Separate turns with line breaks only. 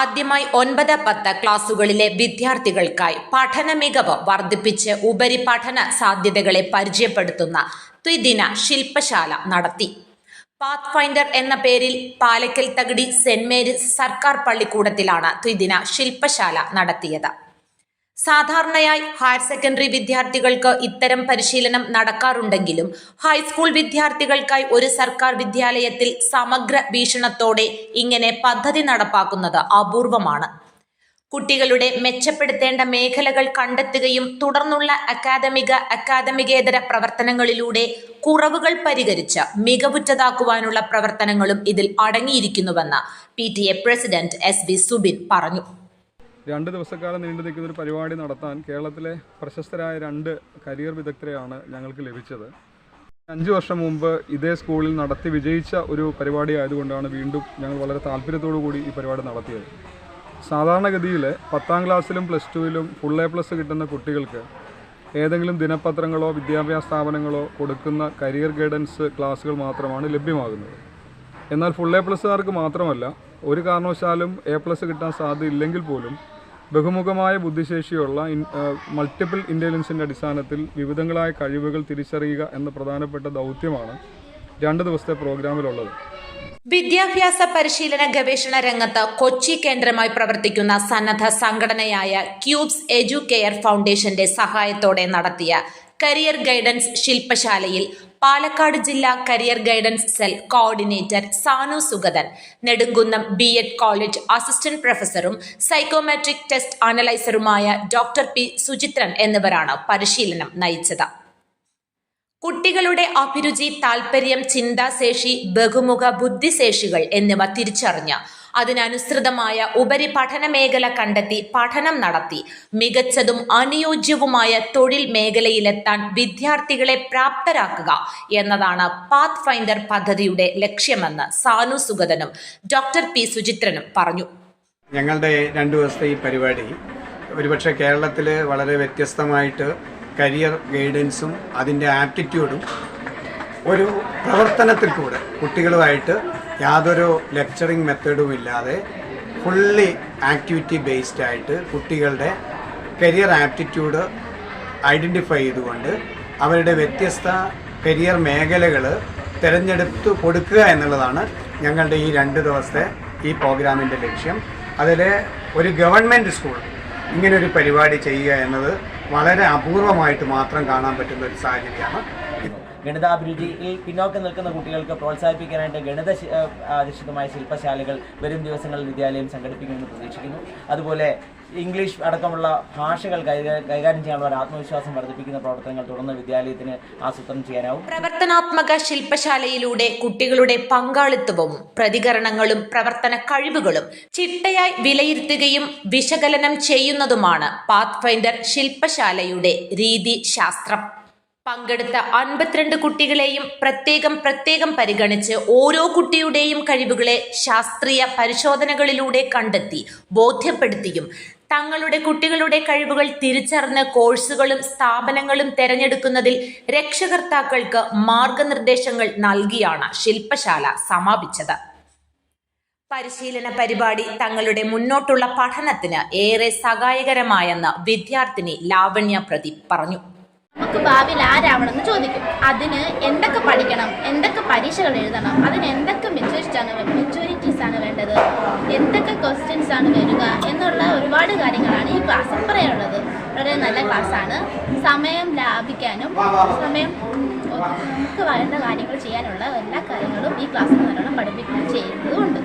ആദ്യമായി ഒൻപത് പത്ത് ക്ലാസുകളിലെ വിദ്യാർത്ഥികൾക്കായി പഠന മികവ് വർദ്ധിപ്പിച്ച് ഉപരിപഠന സാധ്യതകളെ പരിചയപ്പെടുത്തുന്ന ത്രിദിന ശില്പശാല നടത്തി. പാത്ത് ഫൈൻഡർ എന്ന പേരിൽ പാലക്കൽ തകടി സെന്റ് മേരീസ് സർക്കാർ പള്ളിക്കൂടത്തിലാണ് ത്രിദിന ശില്പശാല നടത്തിയത്. സാധാരണയായി ഹയർ സെക്കൻഡറി വിദ്യാർത്ഥികൾക്ക് ഇത്തരം പരിശീലനം നടക്കാറുണ്ടെങ്കിലും ഹൈസ്കൂൾ വിദ്യാർത്ഥികൾക്കായി ഒരു സർക്കാർ വിദ്യാലയത്തിൽ സമഗ്ര വീക്ഷണത്തോടെ ഇങ്ങനെ പദ്ധതി നടപ്പാക്കുന്നത് അപൂർവമാണ്. കുട്ടികളുടെ മെച്ചപ്പെടുത്തേണ്ട മേഖലകൾ കണ്ടെത്തുകയും തുടർന്നുള്ള അക്കാദമിക അക്കാദമികേതര പ്രവർത്തനങ്ങളിലൂടെ കുറവുകൾ പരിഹരിച്ച് മികവുറ്റതാക്കുവാനുള്ള പ്രവർത്തനങ്ങളും ഇതിൽ അടങ്ങിയിരിക്കുന്നുവെന്ന് പി പ്രസിഡന്റ് എസ് സുബിൻ പറഞ്ഞു.
രണ്ട് ദിവസക്കാലം നീണ്ടു നിൽക്കുന്ന ഒരു പരിപാടി നടത്താൻ കേരളത്തിലെ പ്രശസ്തരായ രണ്ട് കരിയർ വിദഗ്ധരെയാണ് ഞങ്ങൾക്ക് ലഭിച്ചത്. അഞ്ച് വർഷം മുമ്പ് ഇതേ സ്കൂളിൽ നടത്തി വിജയിച്ച ഒരു പരിപാടി ആയതുകൊണ്ടാണ് വീണ്ടും ഞങ്ങൾ വളരെ താല്പര്യത്തോടു കൂടി ഈ പരിപാടി നടത്തിയത്. സാധാരണഗതിയിൽ പത്താം ക്ലാസ്സിലും പ്ലസ് ടുവിലും ഫുൾ എ പ്ലസ് കിട്ടുന്ന കുട്ടികൾക്ക് ഏതെങ്കിലും ദിനപത്രങ്ങളോ വിദ്യാഭ്യാസ സ്ഥാപനങ്ങളോ കൊടുക്കുന്ന കരിയർ ഗൈഡൻസ് ക്ലാസ്സുകൾ മാത്രമാണ് ലഭ്യമാകുന്നത്. എന്നാൽ ഫുൾ എ പ്ലസ്സുകാർക്ക് മാത്രമല്ല ഒരു കാരണവശാലും എ പ്ലസ് കിട്ടാൻ സാധ്യതയില്ലെങ്കിൽ പോലും ബഹുമുഖമായ ബുദ്ധിശേഷിയുള്ള മൾട്ടിപ്പിൾ ഇന്റലിജൻസിന്റെ അടിസ്ഥാനത്തിൽ വിവിധങ്ങളായ കഴിവുകൾ തിരിച്ചറിയുക എന്ന പ്രധാനപ്പെട്ട ദൗത്യമാണ് രണ്ട് ദിവസത്തെ പ്രോഗ്രാമിലുള്ളത്.
വിദ്യാഭ്യാസ പരിശീലന ഗവേഷണ രംഗത്ത് കൊച്ചി കേന്ദ്രമായി പ്രവർത്തിക്കുന്ന സന്നദ്ധ സംഘടനയായ ക്യൂബ്സ് എഡ്യൂകെയർ ഫൗണ്ടേഷന്റെ സഹായത്തോടെ നടത്തിയ കരിയർ ഗൈഡൻസ് ശില്പശാലയിൽ പാലക്കാട് ജില്ലാ career guidance cell coordinator Sanu Sugathan Nedumkunnam B Ed college assistant പ്രൊഫസറും psychometric test അനലൈസറുമായ ഡോക്ടർ പി സുചിത്രൻ എന്നിവരാണ് പരിശീലനം നയിച്ചത്. കുട്ടികളുടെ അഭിരുചി താൽപര്യം ചിന്താശേഷി ബഹുമുഖ ബുദ്ധിശേഷികൾ എന്നിവ തിരിച്ചറിഞ്ഞ് അതിനനുസൃതമായ ഉപരിപഠന മേഖല കണ്ടെത്തി പഠനം നടത്തി. മികച്ചതും അനുയോജ്യവുമായ തൊഴിൽ മേഖലയിലെത്താൻ വിദ്യാർത്ഥികളെ പ്രാപ്തരാക്കുക എന്നതാണ് പാത്ത് ഫൈൻഡർ പദ്ധതിയുടെ ലക്ഷ്യമെന്ന് സാനു സുഗതനും ഡോക്ടർ പി സുചിത്രനും പറഞ്ഞു.
ഞങ്ങളുടെ രണ്ടു ദിവസത്തെ ഈ പരിപാടി ഒരുപക്ഷെ കേരളത്തിൽ വളരെ വ്യത്യസ്തമായിട്ട് കരിയർ ഗൈഡൻസും അതിന്റെ ആപ്റ്റിറ്റ്യൂഡും ഒരു പ്രവർത്തനത്തിൽ കൂടെ കുട്ടികളുമായിട്ട് യാതൊരു ലെക്ചറിങ് മെത്തേഡും ഇല്ലാതെ ഫുള്ളി ആക്ടിവിറ്റി ബേസ്ഡ് ആയിട്ട് കുട്ടികളുടെ കരിയർ ആപ്റ്റിറ്റ്യൂഡ് ഐഡന്റിഫൈ ചെയ്തുകൊണ്ട് അവരുടെ വ്യത്യസ്ത കരിയർ മേഖലകൾ തിരഞ്ഞെടുത്ത് കൊടുക്കുക എന്നുള്ളതാണ് ഞങ്ങളുടെ ഈ രണ്ട് ദിവസത്തെ ഈ പ്രോഗ്രാമിന്റെ ലക്ഷ്യം. അതിൽ ഒരു ഗവൺമെന്റ് സ്കൂൾ ഇങ്ങനൊരു പരിപാടി ചെയ്യുക എന്നത് വളരെ അപൂർവമായിട്ട് മാത്രം കാണാൻ പറ്റുന്ന ഒരു സാഹചര്യമാണ്.
ഗണിതാഭിരുചിയിൽ പിന്നോക്കം നിൽക്കുന്ന കുട്ടികൾക്ക് പ്രോത്സാഹിപ്പിക്കാനായിട്ട് ഗണിത അധിഷ്ഠിതമായ ശില്പശാലകൾ വരും ദിവസങ്ങളിൽ വിദ്യാലയം സംഘടിപ്പിക്കുമെന്ന് പ്രതീക്ഷിക്കുന്നു. അതുപോലെ ഇംഗ്ലീഷ് അടക്കമുള്ള ഭാഷകൾ കൈകാര്യം ചെയ്യാനുള്ള ഒരു ആത്മവിശ്വാസം വർദ്ധിപ്പിക്കുന്ന പ്രവർത്തനങ്ങൾ തുടർന്ന് വിദ്യാലയത്തിന് ആസൂത്രണം ചെയ്യാനാവും.
പ്രവർത്തനാത്മക ശില്പശാലയിലൂടെ കുട്ടികളുടെ പങ്കാളിത്തവും പ്രതികരണങ്ങളും പ്രവർത്തന കഴിവുകളും ചിട്ടയായി വിലയിരുത്തുകയും വിശകലനം ചെയ്യുന്നതുമാണ് പാത്ത് ഫൈൻഡർ ശില്പശാലയുടെ രീതി ശാസ്ത്രം. പങ്കെടുത്ത അൻപത്തിരണ്ട് കുട്ടികളെയും പ്രത്യേകം പ്രത്യേകം പരിഗണിച്ച് ഓരോ കുട്ടിയുടെയും കഴിവുകളെ ശാസ്ത്രീയ പരിശോധനകളിലൂടെ കണ്ടെത്തി ബോധ്യപ്പെടുത്തിയും തങ്ങളുടെ കുട്ടികളുടെ കഴിവുകൾ തിരിച്ചറിഞ്ഞ് കോഴ്സുകളും സ്ഥാപനങ്ങളും തെരഞ്ഞെടുക്കുന്നതിൽ രക്ഷകർത്താക്കൾക്ക് മാർഗനിർദ്ദേശങ്ങൾ നൽകിയാണ് ശില്പശാല സമാപിച്ചത്. പരിശീലന പരിപാടി തങ്ങളുടെ മുന്നോട്ടുള്ള പഠനത്തിന് ഏറെ സഹായകരമായെന്ന് വിദ്യാർത്ഥിനി ലാവണ്യ പ്രദീപ് പറഞ്ഞു.
നമുക്ക് ഭാവിയിൽ ആരാവണമെന്ന് ചോദിക്കും. അതിന് എന്തൊക്കെ പഠിക്കണം? എന്തൊക്കെ പരീക്ഷകൾ എഴുതണം? അതിന് എന്തൊക്കെ മെച്യൂരിറ്റാണ് മെച്യൂരിറ്റീസ് ആണ് വേണ്ടത്? എന്തൊക്കെ ക്വസ്റ്റ്യൻസ് ആണ് വരിക? എന്നുള്ള ഒരുപാട് കാര്യങ്ങളാണ് ഈ ക്ലാസ്സിൽ പറയാനുള്ളത്. വളരെ നല്ല ക്ലാസ്സാണ് സമയം ലാഭിക്കാനും സമയം നമുക്ക് വേണ്ട കാര്യങ്ങൾ ചെയ്യാനുള്ള എല്ലാ കാര്യങ്ങളും ഈ ക്ലാസ്സിൽ നല്ലോണം പഠിപ്പിക്കുകയും ചെയ്യുന്നതുകൊണ്ട്